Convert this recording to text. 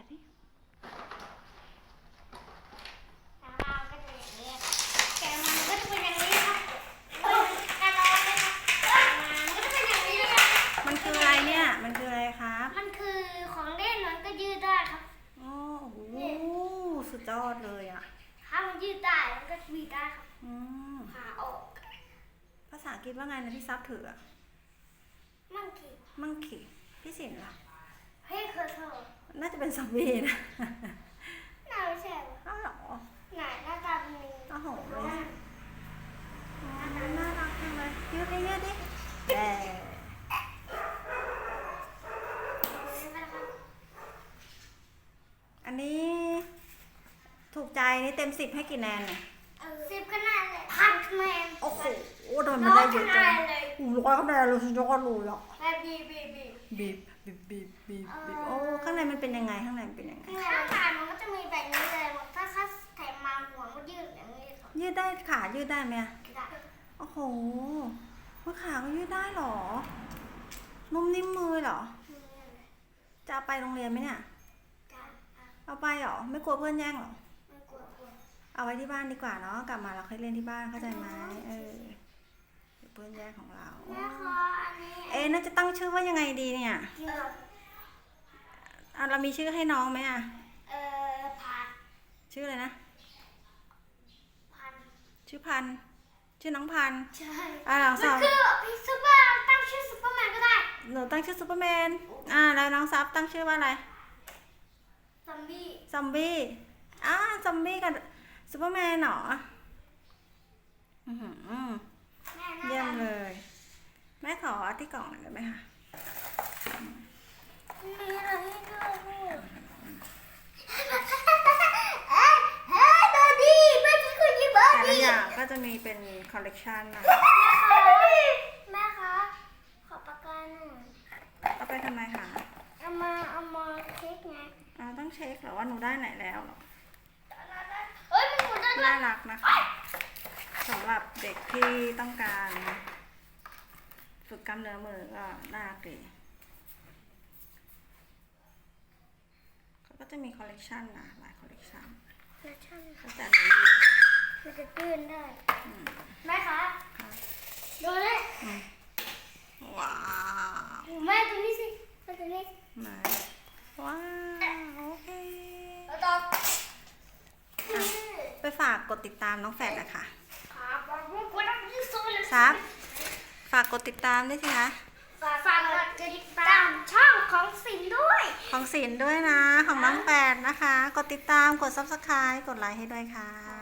ะดิทางเราก็จะอย่างนี้แกะมันก็จะเป็นอย่างนี้ครับเอ้ยกระดองเลยครับแกะมันก็จะเป็นอย่างนี้นะครับมันคืออะไรเนี่ย มันคืออะไรครับมันคือของเล่นมันก็ยืดได้ครับโอ้โหสุดยอดเลยอะ ถ้ามันยืดได้มันก็บีบได้ครับอืมหาออกภาษาอังกฤษว่าไงนะที่ซับถืออะมั่งคีมังคีพี่สินล่ะ เฮ้ยเคอร์ เทอร์น่าจะเป็นซอมบี้นะน่าไม่ใช่หรออ้าวเหรอไหนหน้าตาเป็นยังไงโอ้โหเลยอ๋อน่ารักจังเลยยืดดิยืดดิแย่อันนี้ถูกใจนี่เต็มสิบให้กี่แนนเนี่ยสิบคะแนนเลยพันคะแนนโอ้โหโดนมันได้เยอะจังร้อยคะแนนเลยโอ้โหร้อยคะแนนเลยสุดยอดเลยอะ แบบบีบบีบบีบบีบบีบบีบบีบบีบโอ้ข้างในมันเป็นยังไงข้างในมันเป็นยังไงข้างในมันก็จะมีแบบนี้เลยถ้าคัสแถมมาหัวมันยืดอย่างนี้ครับยืดได้ขายืดได้ไหมอะได้โอ้โหว่าขาก็ยืดได้เหรอนุ่มนิ่มมือเหรอ จะเอาไปโรงเรียนไหมเนี่ย เอาไปเหรอ ไม่กลัวเพื่อนแย่งเหรอไม่กลัวกลัวเอาไว้ที่บ้านดีกว่าเนาะ กลับมาเราค่อยเล่นที่บ้านเข้าใจไหมเออ เดี๋ยวเพื่อนแย่งของเรา แม่ขออันนี้เอ๊ะน่าจะตั้งชื่อว่ายังไงดีเนี่ยเออเอาเรามีชื่อให้น้องไหมอะเออพันชื่ออะไรนะ พันชื่อพันธุ์ชื่อน้องพันธุ์ใช่อ่าน้องมันสาวคือพี่ซูเปอร์ตั้งชื่อซูเปอร์แมนก็ได้หนูตั้งชื่อซูเปอร์แมน อ่า แล้วน้องซับตั้งชื่อว่าอะไร ซอมบี้ซอมบี้อ่าซอมบี้กับซูเปอร์แมนเหรออื้อหือ แม่น่า เยี่ยม รัก เลย แม่ขอ ที่กล่องหน่อยได้ไหมคะมีอะไรให้ด้วยเอ้ยเฮ้ยเบอร์ดี้เมื่อกี้คุณยิงเบอร์แต่ละดี้อย่างก็จะมีเป็นคอลเลกชันนะคะแม่คะ ขอปากกาหน่อยเอาไปทำไมคะเอามาเอามาเช็คไงเราต้องเช็คเหรอว่าหนูได้ไหนแล้วเหรอเฮ้ยมันหมุนได้ด้วยน่ารักนะคะสำหรับเด็กที่ต้องการ ฝึกกล้ามเนื้อมือก็น่ารักดีเขาก็จะมีคอลเลกชันนะหลายคอลเลกชันแฟชั่นตั้งแต่หนูอยู่มันจะตื้นได้อืมแม่คะค่ะดูนี่อืมว้าวแม่ตัวนี้สิแม่ตัวนี้ไหนว้าวโอเคแล้วต่อไปฝากกดติดตามน้องแฝดนะคะขาบอลลูกคนนั้นยิ่งสู้เลยซับฝา กกดติดตามด้วยสิคะ ฝากฝากกดติดตามช่องของสินด้วย ของศิลป์ด้วยนะ ของน้องแฝดนะคะ กดติดตาม กด subscribe กดไลค์ให้ด้วยค่ะ